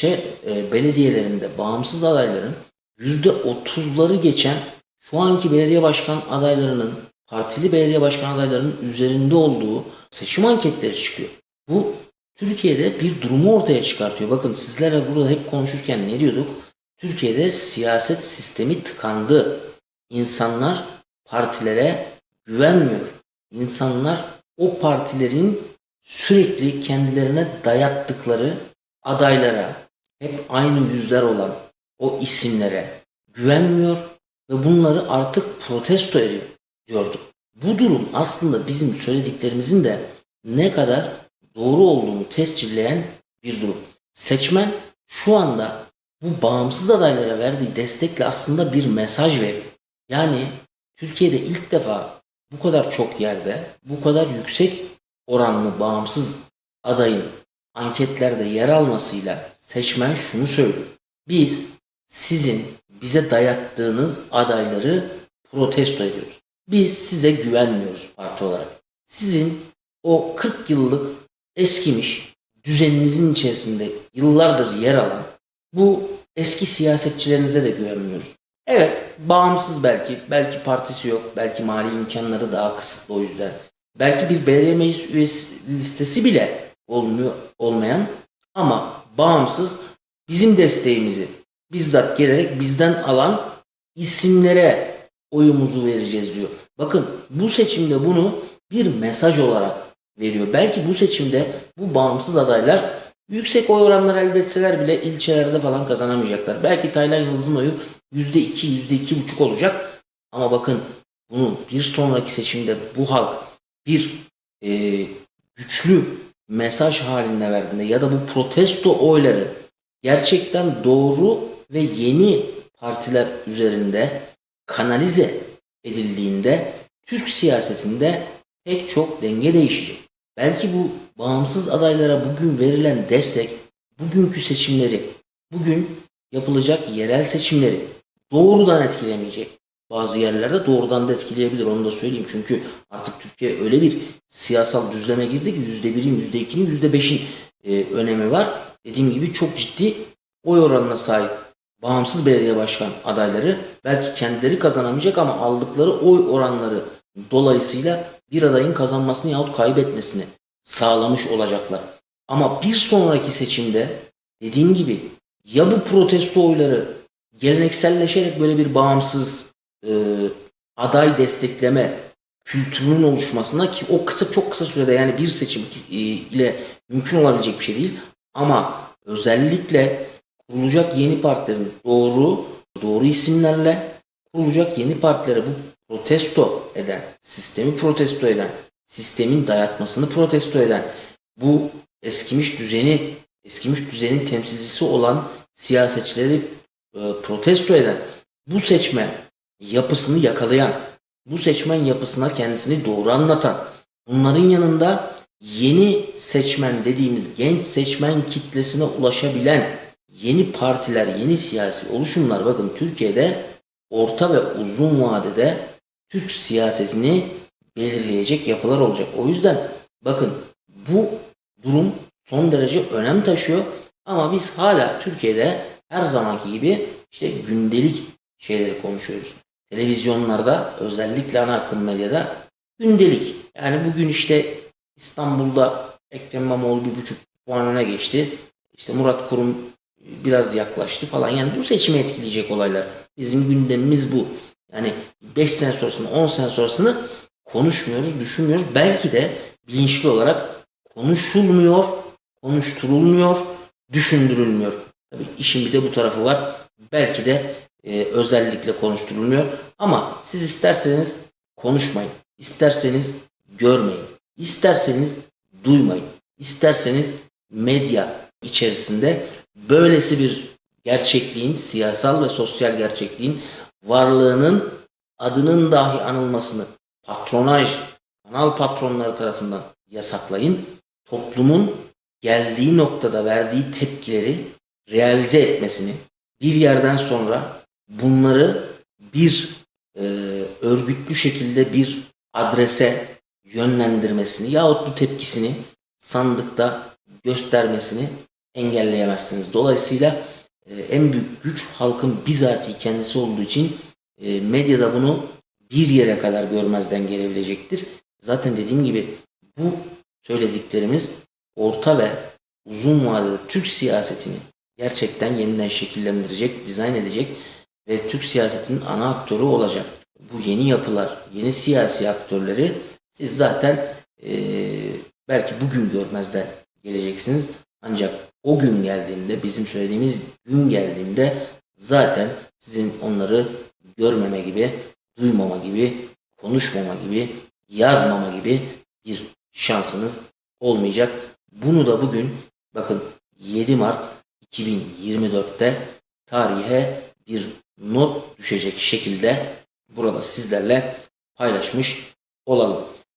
ilçe e, belediyelerinde bağımsız adayların %30'ları geçen şu anki belediye başkan adaylarının partili belediye başkan adaylarının üzerinde olduğu seçim anketleri çıkıyor. Bu Türkiye'de bir durumu ortaya çıkartıyor. Bakın sizlerle burada hep konuşurken ne diyorduk? Türkiye'de siyaset sistemi tıkandı. İnsanlar partilere güvenmiyor. İnsanlar o partilerin sürekli kendilerine dayattıkları adaylara, hep aynı yüzler olan o isimlere güvenmiyor ve bunları artık protesto ediyor diyorduk. Bu durum aslında bizim söylediklerimizin de ne kadar doğru olduğunu tescilleyen bir durum. Seçmen şu anda bu bağımsız adaylara verdiği destekle aslında bir mesaj veriyor. Yani Türkiye'de ilk defa bu kadar çok yerde, bu kadar yüksek oranlı bağımsız adayın anketlerde yer almasıyla seçmen şunu söylüyor. Biz sizin bize dayattığınız adayları protesto ediyoruz. Biz size güvenmiyoruz parti olarak. Sizin o 40 yıllık eskimiş düzeninizin içerisinde yıllardır yer alan bu eski siyasetçilerinize de güvenmiyoruz. Evet, bağımsız belki, belki partisi yok, belki mali imkanları daha kısıtlı o yüzden. Belki bir belediye meclis üyesi listesi bile olmuyor, olmayan ama bağımsız bizim desteğimizi bizzat gelerek bizden alan isimlere oyumuzu vereceğiz diyor. Bakın bu seçimde bunu bir mesaj olarak veriyor. Belki bu seçimde bu bağımsız adaylar yüksek oy oranları elde etseler bile ilçelerde falan kazanamayacaklar. Belki Taylan Yıldız'ın oyu %2, %2,5 olacak. Ama bakın bunu bir sonraki seçimde bu halk bir e, güçlü mesaj halinde verdiğinde ya da bu protesto oyları gerçekten doğru ve yeni partiler üzerinde kanalize edildiğinde Türk siyasetinde pek çok denge değişecek. Belki bu bağımsız adaylara bugün verilen destek bugünkü seçimleri, bugün yapılacak yerel seçimleri doğrudan etkilemeyecek. Bazı yerlerde doğrudan da etkileyebilir onu da söyleyeyim. Çünkü artık Türkiye öyle bir siyasal düzleme girdi ki %1'in, %2'nin, %5'in e, önemi var. Dediğim gibi çok ciddi oy oranına sahip bağımsız belediye başkan adayları belki kendileri kazanamayacak ama aldıkları oy oranları dolayısıyla bir adayın kazanmasını yahut kaybetmesini sağlamış olacaklar. Ama bir sonraki seçimde dediğim gibi ya bu protesto oyları gelenekselleşerek böyle bir bağımsız e, aday destekleme kültürünün oluşmasına ki o kısa çok kısa sürede yani bir seçim e, ile mümkün olabilecek bir şey değil. Ama özellikle kurulacak yeni partilerin doğru doğru isimlerle kurulacak yeni partilere bu protesto eden, sistemi protesto eden, sistemin dayatmasını protesto eden, bu eskimiş düzeni, eskimiş düzenin temsilcisi olan siyasetçileri e, protesto eden, bu seçmen yapısını yakalayan, bu seçmen yapısına kendisini doğru anlatan, bunların yanında yeni seçmen dediğimiz genç seçmen kitlesine ulaşabilen yeni partiler, yeni siyasi oluşumlar bakın Türkiye'de orta ve uzun vadede Türk siyasetini belirleyecek yapılar olacak. O yüzden bakın bu durum son derece önem taşıyor ama biz hala Türkiye'de her zamanki gibi işte gündelik şeyleri konuşuyoruz. Televizyonlarda özellikle ana akım medyada gündelik. Yani bugün işte İstanbul'da Ekrem İmamoğlu bir buçuk puan öne geçti. İşte Murat Kurum biraz yaklaştı falan. Yani bu seçimi etkileyecek olaylar. Bizim gündemimiz bu. Yani 5 sene sonrasını 10 sene sonrasını konuşmuyoruz, düşünmüyoruz. Belki de bilinçli olarak konuşulmuyor, konuşturulmuyor, düşündürülmüyor. Tabii işin bir de bu tarafı var. Belki de e, özellikle konuşturulmuyor. Ama siz isterseniz konuşmayın. isterseniz görmeyin. isterseniz duymayın. isterseniz medya içerisinde böylesi bir gerçekliğin, siyasal ve sosyal gerçekliğin varlığının adının dahi anılmasını patronaj, kanal patronları tarafından yasaklayın. Toplumun geldiği noktada verdiği tepkileri realize etmesini, bir yerden sonra bunları bir e, örgütlü şekilde bir adrese yönlendirmesini yahut bu tepkisini sandıkta göstermesini engelleyemezsiniz. Dolayısıyla e, en büyük güç halkın bizatihi kendisi olduğu için e, medyada bunu bir yere kadar görmezden gelebilecektir. Zaten dediğim gibi bu söylediklerimiz orta ve uzun vadede Türk siyasetini gerçekten yeniden şekillendirecek, dizayn edecek ve Türk siyasetinin ana aktörü olacak. Bu yeni yapılar, yeni siyasi aktörleri siz zaten eee, belki bugün görmezden geleceksiniz. Ancak o gün geldiğinde, bizim söylediğimiz gün geldiğinde zaten sizin onları görmeme gibi, duymama gibi, konuşmama gibi, yazmama gibi bir şansınız olmayacak. Bunu da bugün bakın 7 Mart 2024'te tarihe bir not düşecek şekilde burada sizlerle paylaşmış olalım.